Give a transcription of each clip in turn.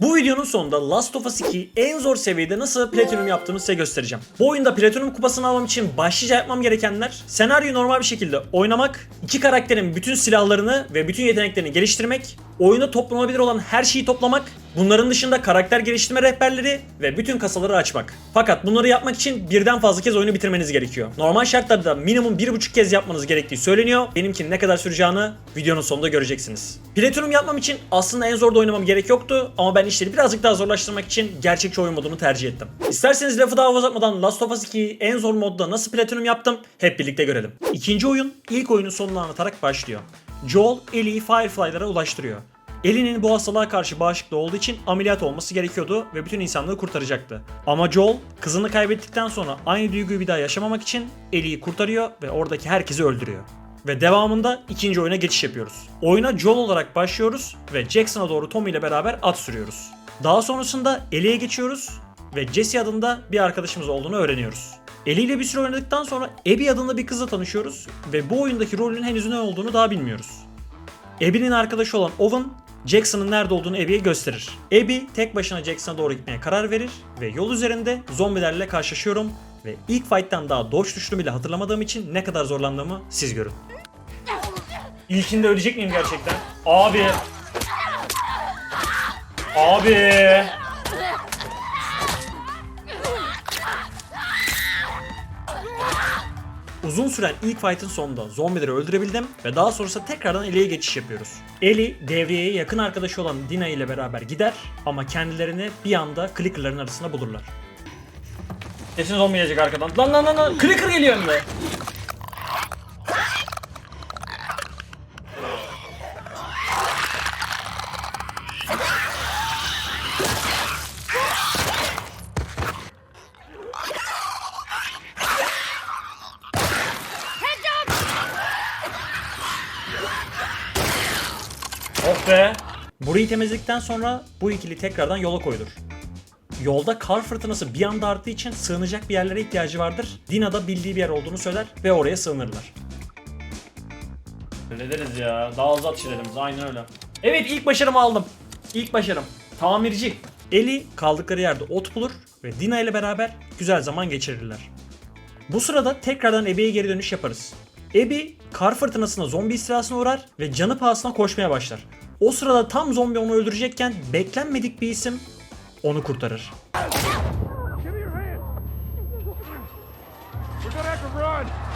Bu videonun sonunda Last of Us 2 en zor seviyede nasıl platinum yaptığımı size göstereceğim. Bu oyunda platinum kupasını almam için başlıca yapmam gerekenler senaryoyu normal bir şekilde oynamak, iki karakterin bütün silahlarını ve bütün yeteneklerini geliştirmek, oyunda toplanabilir olan her şeyi toplamak, bunların dışında karakter geliştirme rehberleri ve bütün kasaları açmak. Fakat bunları yapmak için birden fazla kez oyunu bitirmeniz gerekiyor. Normal şartlarda minimum 1,5 kez yapmanız gerektiği söyleniyor. Benimkinin ne kadar süreceğini videonun sonunda göreceksiniz. Platinum yapmam için aslında en zorda oynamam gerek yoktu ama ben işleri birazcık daha zorlaştırmak için gerçekçi oyun modunu tercih ettim. İsterseniz lafı daha uzatmadan Last of Us 2'yi en zor modda nasıl platinum yaptım hep birlikte görelim. İkinci oyun ilk oyunun sonunu anlatarak başlıyor. Joel Ellie'yi Firefly'lara ulaştırıyor. Ellie'nin bu hastalığa karşı bağışıklı olduğu için ameliyat olması gerekiyordu ve bütün insanlığı kurtaracaktı. Ama Joel kızını kaybettikten sonra aynı duyguyu bir daha yaşamamak için Ellie'yi kurtarıyor ve oradaki herkesi öldürüyor. Ve devamında ikinci oyuna geçiş yapıyoruz. Oyuna Joel olarak başlıyoruz ve Jackson'a doğru Tommy ile beraber at sürüyoruz. Daha sonrasında Ellie'ye geçiyoruz ve Jesse adında bir arkadaşımız olduğunu öğreniyoruz. Ellie ile bir süre oynadıktan sonra Abby adında bir kızla tanışıyoruz ve bu oyundaki rolünün henüz ne olduğunu daha bilmiyoruz. Abby'nin arkadaşı olan Owen, Jackson'ın nerede olduğunu Abby'ye gösterir. Abby tek başına Jackson'a doğru gitmeye karar verir ve yol üzerinde zombilerle karşılaşıyorum ve ilk fight'tan daha dodge tuşunu bile hatırlamadığım için ne kadar zorlandığımı siz görün. İlkinde ölecek miyim gerçekten? Abi. Abi. Uzun süren ilk fight'ın sonunda zombileri öldürebildim ve daha sonrasında tekrardan Ellie'ye geçiş yapıyoruz. Ellie devriyeye yakın arkadaşı olan Dina ile beraber gider ama kendilerini bir anda Clicker'ların arasında bulurlar. Kesin zombi gelecek arkadan. Lan lan lan lan Clicker geliyor önümde. Oh be. Burayı temizledikten sonra bu ikili tekrardan yola koyulur. Yolda kar fırtınası bir anda arttığı için sığınacak bir yerlere ihtiyacı vardır. Dina da bildiği bir yer olduğunu söyler ve oraya sığınırlar. Hallederiz ya. Daha az at şeylerimiz. Aynen öyle. Evet ilk başarımı aldım. İlk başarım. Tamirci. Eli kaldıkları yerde ot bulur ve Dina ile beraber güzel zaman geçirirler. Bu sırada tekrardan Ebe'ye geri dönüş yaparız. Ebe kar fırtınasına zombi istilasına uğrar ve canı pahasına koşmaya başlar. O sırada tam zombi onu öldürecekken beklenmedik bir isim onu kurtarır.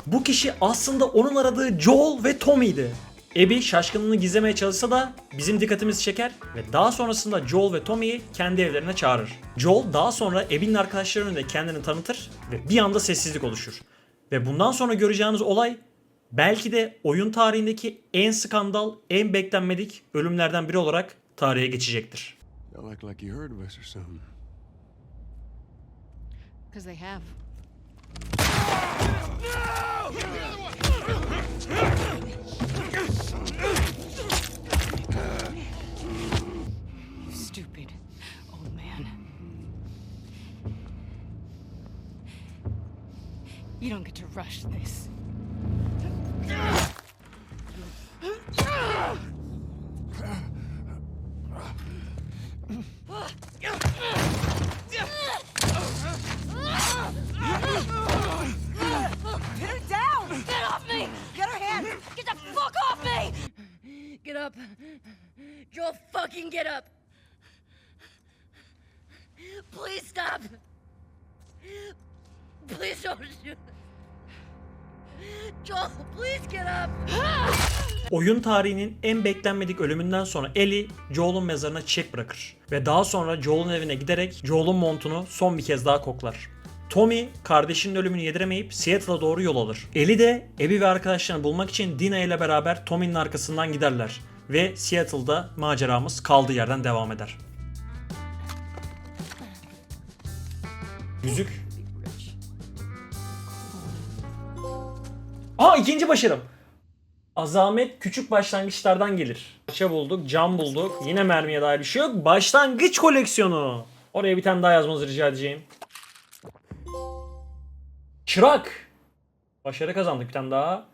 Bu kişi aslında onun aradığı Joel ve Tommy'ydi. Abby şaşkınlığını gizlemeye çalışsa da bizim dikkatimizi çeker ve daha sonrasında Joel ve Tommy'yi kendi evlerine çağırır. Joel daha sonra Abby'nin arkadaşları önünde kendini tanıtır ve bir anda sessizlik oluşur. Ve bundan sonra göreceğiniz olay belki de oyun tarihindeki en skandal, en beklenmedik ölümlerden biri olarak tarihe geçecektir. Stupid old man. You don't get to rush this. Joel, fucking get up. Please stop. Please don't shoot. Joel, please get up. Oyun tarihinin en beklenmedik ölümünden sonra Ellie, Joel'un mezarına çiçek bırakır. Ve daha sonra Joel'un evine giderek Joel'un montunu son bir kez daha koklar. Tommy kardeşinin ölümünü yediremeyip Seattle'a doğru yol alır. Ellie de Abby ve arkadaşlarını bulmak için Dina ile beraber Tommy'nin arkasından giderler. Ve Seattle'da maceramız kaldığı yerden devam eder. Müzik. Aa ikinci başarım. Azamet küçük başlangıçlardan gelir. Parça bulduk, cam bulduk. Yine mermiye dair bir şey yok. Başlangıç koleksiyonu. Oraya bir tane daha yazmanızı rica edeceğim. Çırak. Başarı kazandık bir tane daha.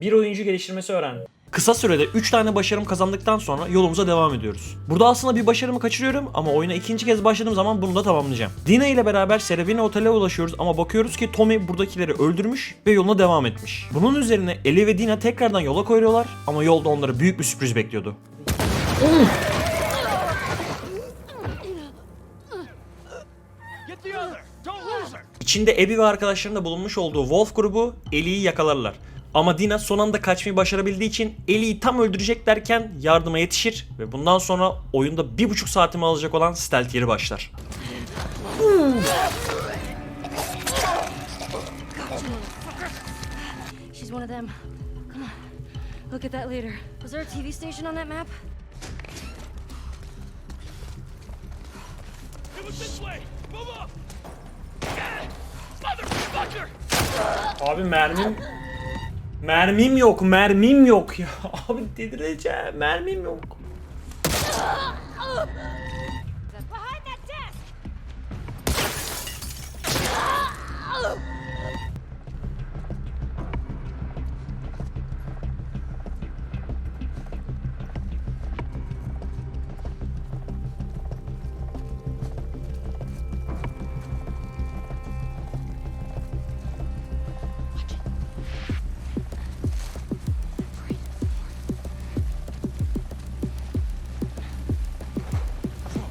Bir oyuncu geliştirmesi öğren. Kısa sürede 3 tane başarım kazandıktan sonra yolumuza devam ediyoruz. Burada aslında bir başarımı kaçırıyorum ama oyuna ikinci kez başladığım zaman bunu da tamamlayacağım. Dina ile beraber Serafine Otel'e ulaşıyoruz ama bakıyoruz ki Tommy buradakileri öldürmüş ve yoluna devam etmiş. Bunun üzerine Ellie ve Dina tekrardan yola koyuyorlar ama yolda onları büyük bir sürpriz bekliyordu. İçinde Abby ve arkadaşlarının da bulunmuş olduğu Wolf grubu Ellie'yi yakalarlar. Ama Dina son anda kaçmayı başarabildiği için Ellie'yi tam öldürecek derken yardıma yetişir ve bundan sonra oyunda bir buçuk saatimi alacak olan stealth yeri başlar. She's one of them. Come on. Look at that leader. Was there a TV station on that map? It was this way! Move up! Motherfucker! Abi mermim... Mermim yok, mermim yok ya. Abi delireceğim, mermim yok.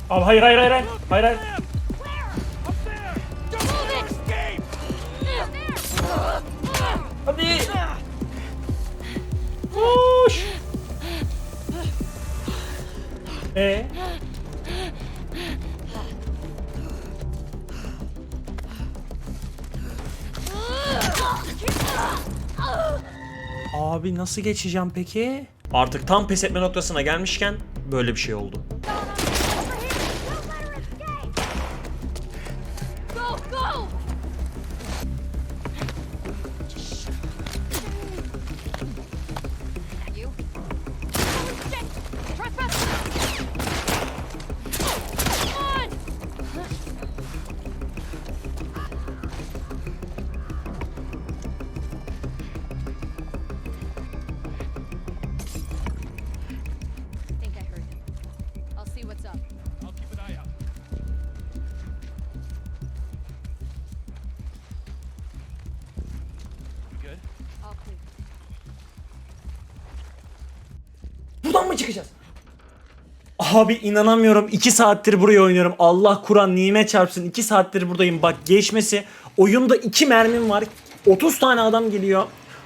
Abi hayır hayır hayır hayır. Hayır hayır. Hadi. Koş. E Abi nasıl geçeceğim peki? Artık tam pes etme noktasına gelmişken böyle bir şey oldu. Çıkacağız? Abi inanamıyorum. 2 saattir buraya oynuyorum. Allah Kur'an nimet çarpsın. 2 saattir buradayım. Bak geçmesi. Oyunda 2 mermim var. 30 tane adam geliyor.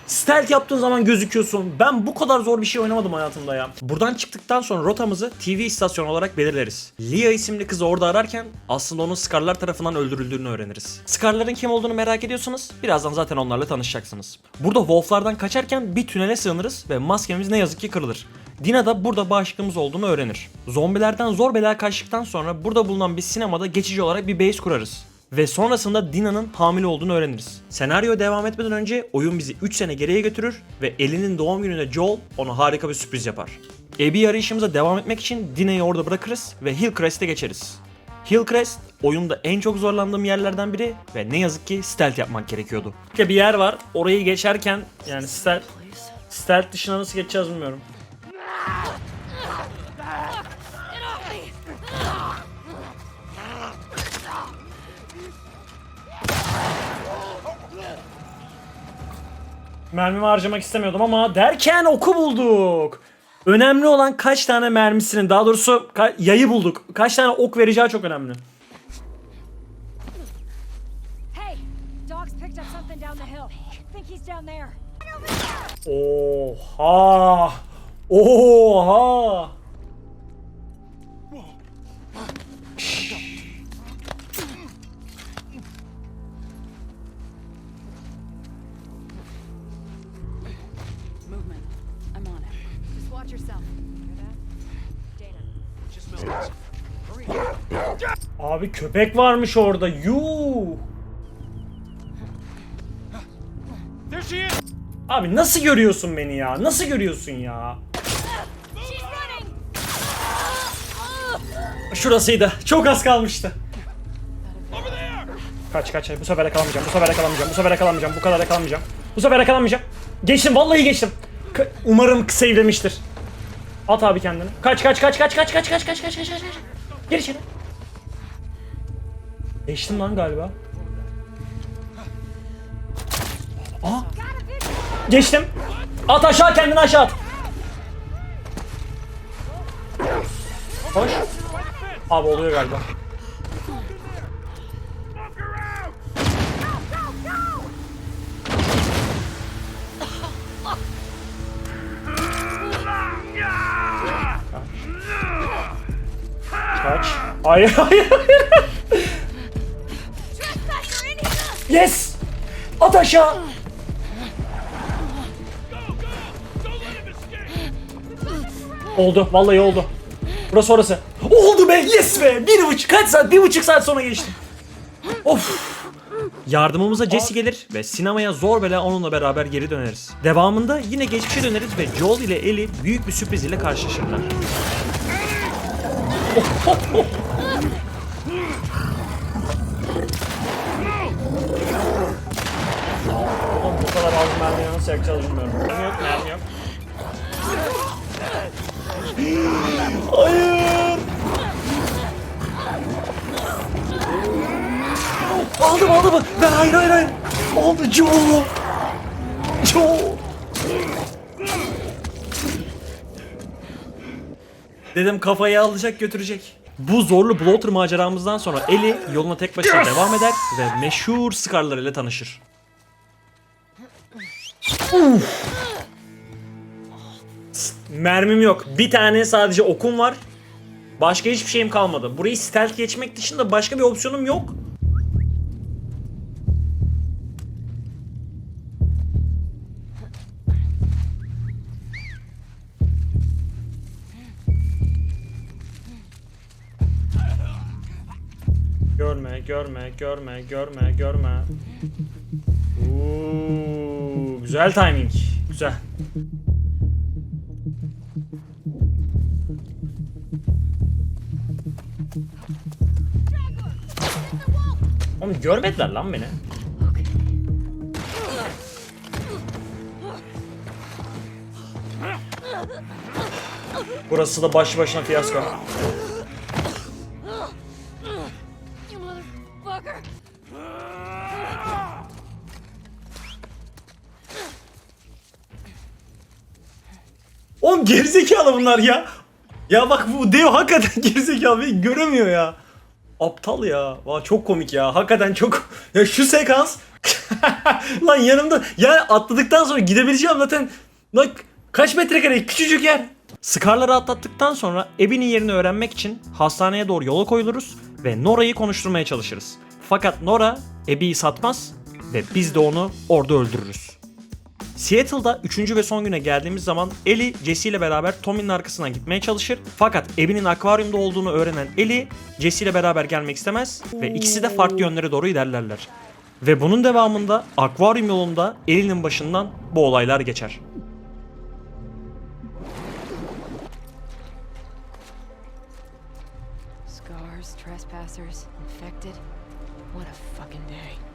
Stealth yaptığın zaman gözüküyorsun. Ben bu kadar zor bir şey oynamadım hayatımda ya. Buradan çıktıktan sonra rotamızı TV istasyonu olarak belirleriz. Lia isimli kızı orada ararken aslında onun Scarlar tarafından öldürüldüğünü öğreniriz. Scarlar'ın kim olduğunu merak ediyorsanız birazdan zaten onlarla tanışacaksınız. Burada Wolf'lardan kaçarken bir tünele sığınırız ve maskemiz ne yazık ki kırılır. Dina da burada bağışıklığımız olduğunu öğrenir. Zombilerden zor bela kaçtıktan sonra burada bulunan bir sinemada geçici olarak bir base kurarız. Ve sonrasında Dina'nın hamile olduğunu öğreniriz. Senaryo devam etmeden önce oyun bizi 3 sene geriye götürür ve Ellie'nin doğum gününde Joel ona harika bir sürpriz yapar. Abby arayışımıza devam etmek için Dina'yı orada bırakırız ve Hillcrest'e geçeriz. Hillcrest oyunda en çok zorlandığım yerlerden biri ve ne yazık ki stealth yapmak gerekiyordu. Bir yer var orayı geçerken yani stealth, stealth dışına nasıl geçeceğiz bilmiyorum. Mermimi harcamak istemiyordum ama derken oku bulduk. Önemli olan kaç tane mermisinin daha doğrusu yayı bulduk. Kaç tane ok vereceği çok önemli. Hey! Dog's picked up something down the hill. think he's down there. Oha! Oha! Movement. I'm on it. Just watch yourself. Hear that? Dana. Abi köpek varmış orada. Yuu! There she is! Abi nasıl görüyorsun beni ya? Nasıl görüyorsun ya? Şurasıydı. Çok az kalmıştı. Kaç kaç. Bu sefer yakalamayacağım. Bu sefer yakalamayacağım. Bu sefer yakalamayacağım. Bu kadar yakalamayacağım. Bu sefer yakalamayacağım. Geçtim. Vallahi geçtim. Umarım sevlemiştir. At abi kendini. Kaç kaç kaç kaç kaç kaç kaç kaç kaç kaç kaç. Gir içeri. Geçtim lan galiba. Aa. Geçtim. At aşağı kendini aşağı at. Koş. Abi oluyor galiba. Kaç. Hayır hayır hayır. Yes. At aşağı. Oldu. Vallahi oldu. Burası orası. Yes be. Bir buçuk kaç saat? Bir buçuk saat sonra geçtim. Of. Yardımımıza Jesse gelir ve sinemaya zor bela onunla beraber geri döneriz. Devamında yine geçmişe döneriz ve Joel ile Ellie büyük bir sürpriz ile karşılaşırlar. Oğlum bu kadar az mermiye nasıl yakacağız bilmiyorum. Mermi yok, mermi yok. Hayır. Aldım aldım. Ben hayır hayır hayır. Oldu Joe. Joe. Dedim kafayı alacak götürecek. Bu zorlu bloater maceramızdan sonra Eli yoluna tek başına devam eder ve meşhur Scar'lar ile tanışır. Uf. Mermim yok. Bir tane sadece okum var. Başka hiçbir şeyim kalmadı. Burayı stealth geçmek dışında başka bir opsiyonum yok. Görme, görme, görme, görme. Oo, güzel timing. Güzel. Oğlum görmediler lan beni. Burası da baş başına fiyasko. Oğlum gerizekalı bunlar ya. Ya bak bu dev hakikaten gerizekalı beni göremiyor ya. Aptal ya. Vay çok komik ya. Hakikaten çok. Ya şu sekans. Lan yanımda. Ya atladıktan sonra gidebileceğim zaten. Lan kaç metrekare küçücük yer. Scar'ları atlattıktan sonra Abby'nin yerini öğrenmek için hastaneye doğru yola koyuluruz ve Nora'yı konuşturmaya çalışırız. Fakat Nora Abby'yi satmaz ve biz de onu orada öldürürüz. Seattle'da 3. ve son güne geldiğimiz zaman Ellie Jesse ile beraber Tommy'nin arkasından gitmeye çalışır. Fakat Abby'nin akvaryumda olduğunu öğrenen Ellie Jesse ile beraber gelmek istemez ve ikisi de farklı yönlere doğru ilerlerler. Ve bunun devamında akvaryum yolunda Ellie'nin başından bu olaylar geçer. Scars, trespassers, infected. What a fucking day.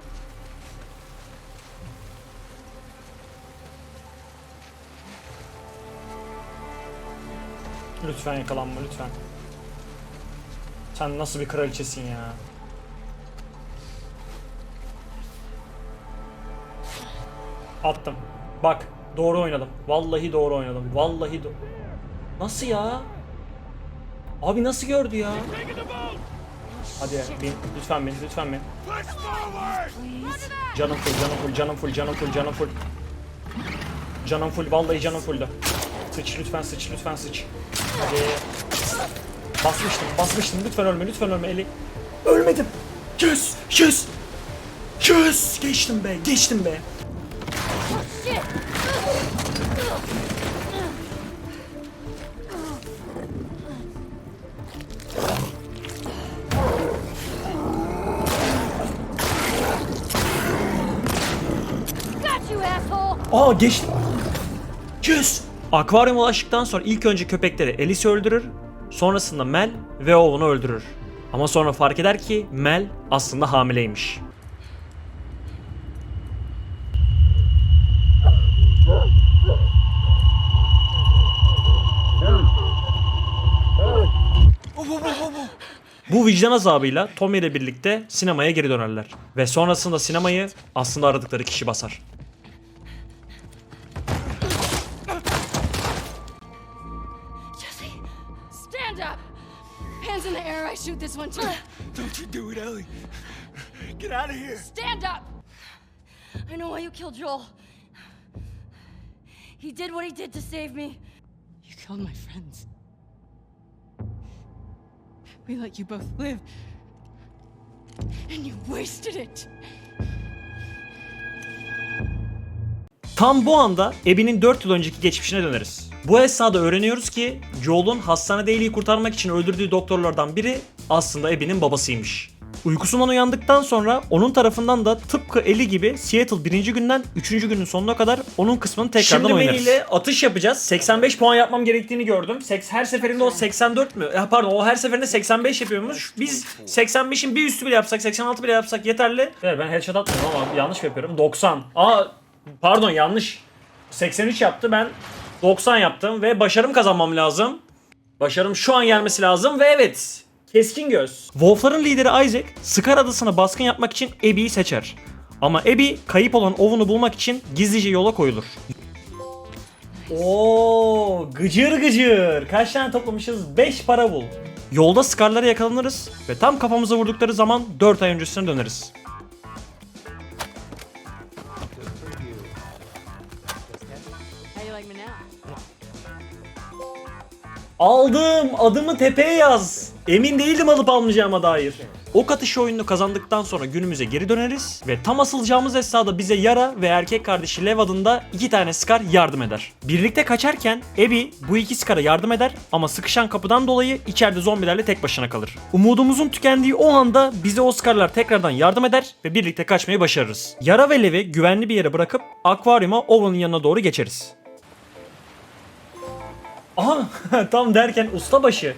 Lütfen yakalanma lütfen. Sen nasıl bir kraliçesin ya? Attım. Bak doğru oynadım. Vallahi doğru oynadım. Vallahi do Nasıl ya? Abi nasıl gördü ya? Hadi bin. Lütfen bin. Lütfen bin. Canım full, canım full, canım full, canım full, canım full. Canım full, vallahi canım fulldü. Sıç lütfen sıç, lütfen sıç. Hadi. Basmıştım, basmıştım. Lütfen ölme, lütfen ölme Eli. Ölmedim. Yes, yes. Yes, geçtim be, geçtim be. Aa geçtim. Yes. Akvaryuma ulaştıktan sonra ilk önce köpekleri Alice öldürür, sonrasında Mel ve oğlunu öldürür. Ama sonra fark eder ki Mel aslında hamileymiş. Bu vicdan azabıyla Tommy ile birlikte sinemaya geri dönerler ve sonrasında sinemayı aslında aradıkları kişi basar. Shoot this one too. Don't you do it, Ellie. Get out of here. Stand up. I know why you killed Joel. He did what he did to save me. You killed my friends. We let you both live. And you wasted it. Tam bu anda Abby'nin 4 yıl önceki geçmişine döneriz. Bu esnada öğreniyoruz ki Joel'un hastanede Ellie'yi kurtarmak için öldürdüğü doktorlardan biri aslında Abby'nin babasıymış. Uykusundan uyandıktan sonra onun tarafından da tıpkı Ellie gibi Seattle birinci günden 3. günün sonuna kadar onun kısmını tekrardan Şimdi oynarız. Melih ile atış yapacağız. 85 puan yapmam gerektiğini gördüm. Her seferinde o 84 mü? Ya pardon o her seferinde 85 yapıyormuş. Biz 85'in bir üstü bile yapsak 86 bile yapsak yeterli. Evet, ben headshot atmıyorum ama yanlış yapıyorum? 90. Aa pardon yanlış. 83 yaptı ben 90 yaptım ve başarım kazanmam lazım. Başarım şu an gelmesi lazım ve evet keskin göz. Wolf'ların lideri Isaac, Scar adasına baskın yapmak için Abby'yi seçer. Ama Abby kayıp olan Owen'u bulmak için gizlice yola koyulur. Oo gıcır gıcır. Kaç tane toplamışız? 5 para bul. Yolda Scar'lara yakalanırız ve tam kafamıza vurdukları zaman 4 ay öncesine döneriz. Aldım. Adımı tepeye yaz. Emin değildim alıp almayacağıma dair. Ok atışı oyununu kazandıktan sonra günümüze geri döneriz ve tam asılacağımız esnada bize Yara ve erkek kardeşi Lev adında iki tane Scar yardım eder. Birlikte kaçarken Abby bu iki Scar'a yardım eder ama sıkışan kapıdan dolayı içeride zombilerle tek başına kalır. Umudumuzun tükendiği o anda bize o Scar'lar tekrardan yardım eder ve birlikte kaçmayı başarırız. Yara ve Lev'i güvenli bir yere bırakıp akvaryuma Owen'ın yanına doğru geçeriz. Aha tam derken ustabaşı.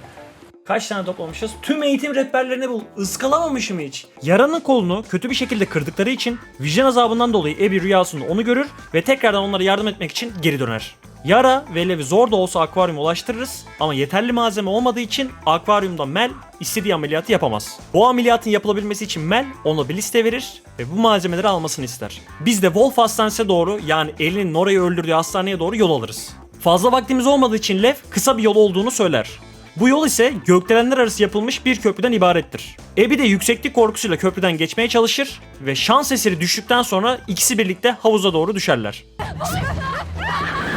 Kaç tane toplamışız? Tüm eğitim rehberlerini bul. Iskalamamışım hiç. Yara'nın kolunu kötü bir şekilde kırdıkları için vicdan azabından dolayı Abby rüyasında onu görür ve tekrardan onlara yardım etmek için geri döner. Yara ve Lev'i zor da olsa akvaryuma ulaştırırız ama yeterli malzeme olmadığı için akvaryumda Mel istediği ameliyatı yapamaz. Bu ameliyatın yapılabilmesi için Mel ona bir liste verir ve bu malzemeleri almasını ister. Biz de Wolf Hastanesi'ne doğru yani Ellie'nin Nora'yı öldürdüğü hastaneye doğru yol alırız. Fazla vaktimiz olmadığı için Lev kısa bir yol olduğunu söyler. Bu yol ise gökdelenler arası yapılmış bir köprüden ibarettir. Abby de yükseklik korkusuyla köprüden geçmeye çalışır ve şans eseri düştükten sonra ikisi birlikte havuza doğru düşerler.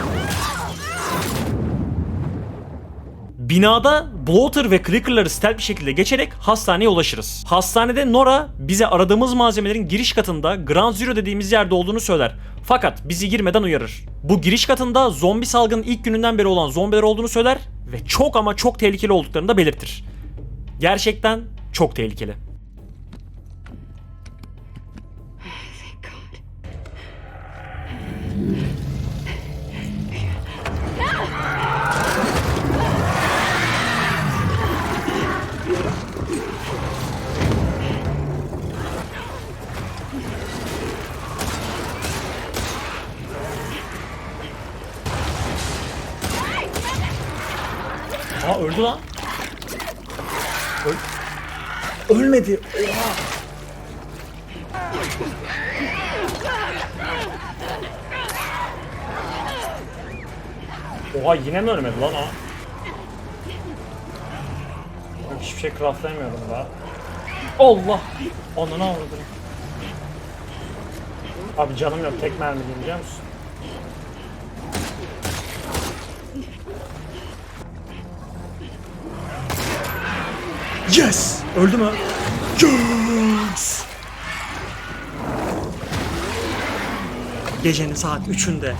Binada bloater ve clicker'ları stealth bir şekilde geçerek hastaneye ulaşırız. Hastanede Nora bize aradığımız malzemelerin giriş katında Ground Zero dediğimiz yerde olduğunu söyler. Fakat bizi girmeden uyarır. Bu giriş katında zombi salgının ilk gününden beri olan zombiler olduğunu söyler ve çok ama çok tehlikeli olduklarını da belirtir. Gerçekten çok tehlikeli. Craftlayamıyorum daha. Allah! Ananı avradım. Abi canım yok tek mermi biliyor musun? Yes! Öldü mü? Yes! Gecenin saat 3'ünde.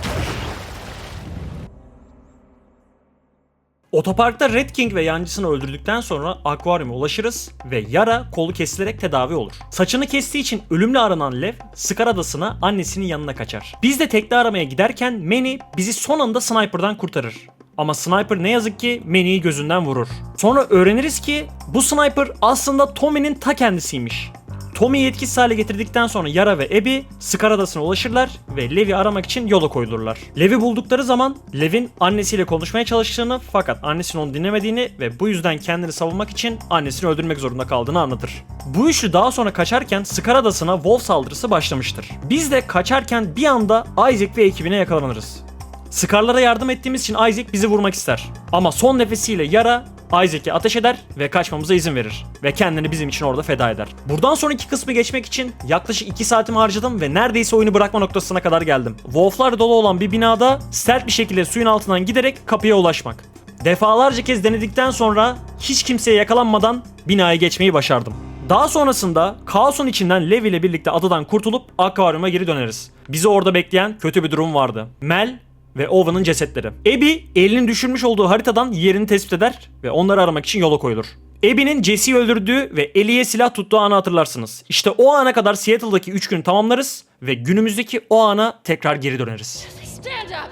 Otoparkta Red King ve yancısını öldürdükten sonra akvaryuma ulaşırız ve Yara kolu kesilerek tedavi olur. Saçını kestiği için ölümle aranan Lev, Scar adasına annesinin yanına kaçar. Biz de tekne aramaya giderken Manny bizi son anda Sniper'dan kurtarır. Ama Sniper ne yazık ki Manny'yi gözünden vurur. Sonra öğreniriz ki bu Sniper aslında Tommy'nin ta kendisiymiş. Tommy'yi etkisiz hale getirdikten sonra Yara ve Abby Scar adasına ulaşırlar ve Lev'i aramak için yola koyulurlar. Lev'i buldukları zaman Lev'in annesiyle konuşmaya çalıştığını fakat annesinin onu dinlemediğini ve bu yüzden kendini savunmak için annesini öldürmek zorunda kaldığını anlatır. Bu üçlü daha sonra kaçarken Scar adasına Wolf saldırısı başlamıştır. Biz de kaçarken bir anda Isaac ve ekibine yakalanırız. Scar'lara yardım ettiğimiz için Isaac bizi vurmak ister. Ama son nefesiyle Yara Isaac'e ateş eder ve kaçmamıza izin verir. Ve kendini bizim için orada feda eder. Buradan sonraki kısmı geçmek için yaklaşık 2 saatimi harcadım ve neredeyse oyunu bırakma noktasına kadar geldim. Wolf'lar dolu olan bir binada stealth bir şekilde suyun altından giderek kapıya ulaşmak. Defalarca kez denedikten sonra hiç kimseye yakalanmadan binaya geçmeyi başardım. Daha sonrasında kaosun içinden Lev ile birlikte adadan kurtulup akvaryuma geri döneriz. Bizi orada bekleyen kötü bir durum vardı. Mel ve Owen'ın cesetleri. Abby elinin düşürmüş olduğu haritadan yerini tespit eder ve onları aramak için yola koyulur. Abby'nin Jesse'yi öldürdüğü ve Ellie'ye silah tuttuğu anı hatırlarsınız. İşte o ana kadar Seattle'daki 3 günü tamamlarız ve günümüzdeki o ana tekrar geri döneriz. Stand up!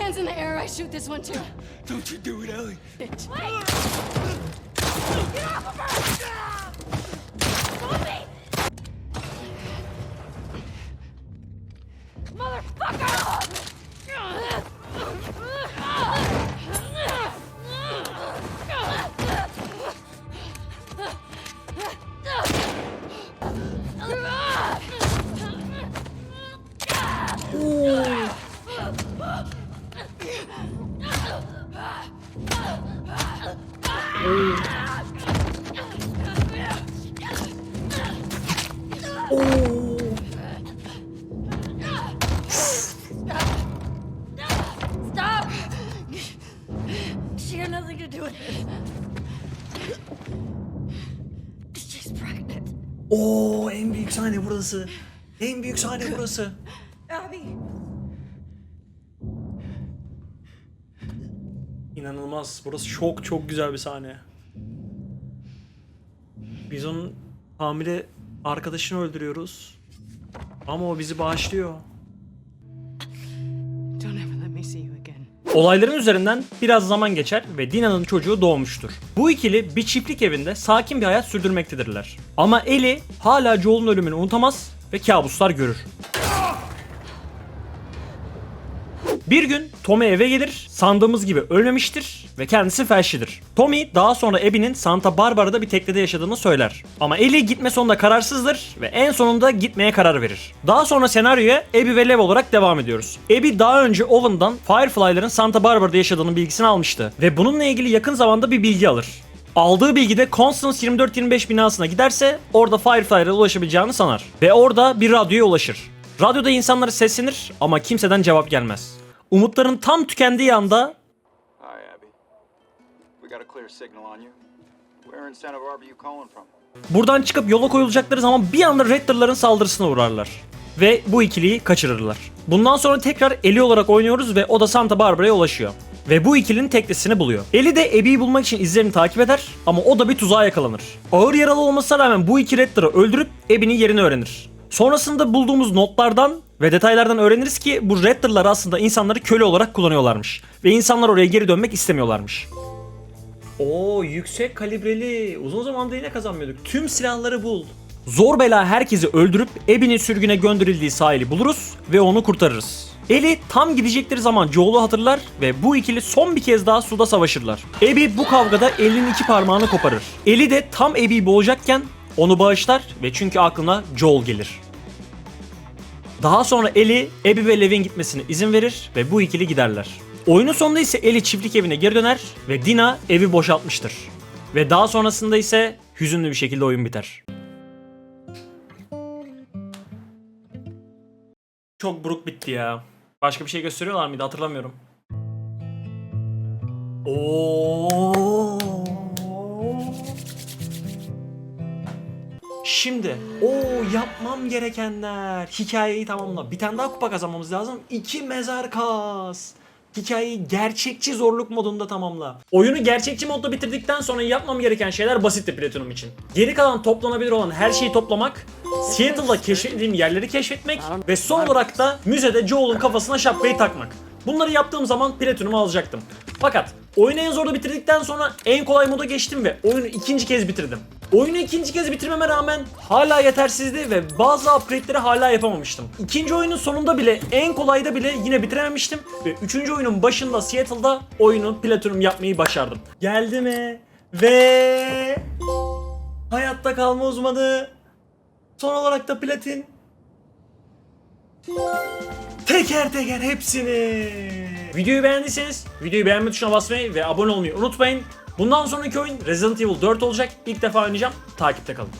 Hands in the air, I shoot this one too. Don't you do it, Ellie. Bitch. Ooh. Burası. En büyük sahne burası. Abby. İnanılmaz. Burası çok çok güzel bir sahne. Biz onun hamile arkadaşını öldürüyoruz. Ama o bizi bağışlıyor. Don't ever Olayların üzerinden biraz zaman geçer ve Dina'nın çocuğu doğmuştur. Bu ikili bir çiftlik evinde sakin bir hayat sürdürmektedirler. Ama Ellie hala Joel'un ölümünü unutamaz ve kabuslar görür. Bir gün Tommy eve gelir, sandığımız gibi ölmemiştir ve kendisi felçlidir. Tommy daha sonra Abby'nin Santa Barbara'da bir teknede yaşadığını söyler. Ama Ellie gitme sonunda kararsızdır ve en sonunda gitmeye karar verir. Daha sonra senaryoya Abby ve Lev olarak devam ediyoruz. Abby daha önce Owen'dan Firefly'ların Santa Barbara'da yaşadığının bilgisini almıştı ve bununla ilgili yakın zamanda bir bilgi alır. Aldığı bilgide Constance 2425 binasına giderse orada Firefly'lara ulaşabileceğini sanar. Ve orada bir radyoya ulaşır. Radyoda insanlara seslenir ama kimseden cevap gelmez. Umutların tam tükendiği anda buradan çıkıp yola koyulacakları zaman bir anda Raptor'ların saldırısına uğrarlar. Ve bu ikiliyi kaçırırlar. Bundan sonra tekrar Ellie olarak oynuyoruz ve o da Santa Barbara'ya ulaşıyor. Ve bu ikilinin teknesini buluyor. Ellie de Abby'yi bulmak için izlerini takip eder ama o da bir tuzağa yakalanır. Ağır yaralı olmasına rağmen bu iki Raptor'ı öldürüp Abby'nin yerini öğrenir. Sonrasında bulduğumuz notlardan ve detaylardan öğreniriz ki bu Raptor'lar aslında insanları köle olarak kullanıyorlarmış. Ve insanlar oraya geri dönmek istemiyorlarmış. Oo yüksek kalibreli. Uzun zamandır yine kazanmıyorduk. Tüm silahları bul. Zor bela herkesi öldürüp Abby'nin sürgüne gönderildiği sahili buluruz ve onu kurtarırız. Ellie tam gidecekleri zaman Joel'u hatırlar ve bu ikili son bir kez daha suda savaşırlar. Abby bu kavgada Ellie'nin iki parmağını koparır. Ellie de tam Abby'yi boğacakken onu bağışlar ve çünkü aklına Joel gelir. Daha sonra Ellie, Abby ve Lev'in gitmesine izin verir ve bu ikili giderler. Oyunun sonunda ise Ellie çiftlik evine geri döner ve Dina evi boşaltmıştır. Ve daha sonrasında ise hüzünlü bir şekilde oyun biter. Çok buruk bitti ya. Başka bir şey gösteriyorlar mıydı hatırlamıyorum. Oo. Şimdi o yapmam gerekenler. Hikayeyi tamamla. Bir tane daha kupa kazanmamız lazım. İki mezar kas. Hikayeyi gerçekçi zorluk modunda tamamla. Oyunu gerçekçi modda bitirdikten sonra yapmam gereken şeyler basitti Platinum için. Geri kalan toplanabilir olan her şeyi toplamak, Seattle'da keşfettiğim yerleri keşfetmek ve son olarak da müzede Joel'un kafasına şapkayı takmak. Bunları yaptığım zaman Platinum'u alacaktım. Fakat oyunu en zorda bitirdikten sonra en kolay moda geçtim ve oyunu ikinci kez bitirdim. Oyunu ikinci kez bitirmeme rağmen hala yetersizdi ve bazı upgrade'leri hala yapamamıştım. İkinci oyunun sonunda bile en kolayda bile yine bitirememiştim ve üçüncü oyunun başında Seattle'da oyunu platinum yapmayı başardım. Geldi mi? Ve hayatta kalma uzmanı son olarak da platin teker teker hepsini. Videoyu beğendiyseniz videoyu beğenme tuşuna basmayı ve abone olmayı unutmayın. Bundan sonraki oyun Resident Evil 4 olacak. İlk defa oynayacağım. Takipte kalın.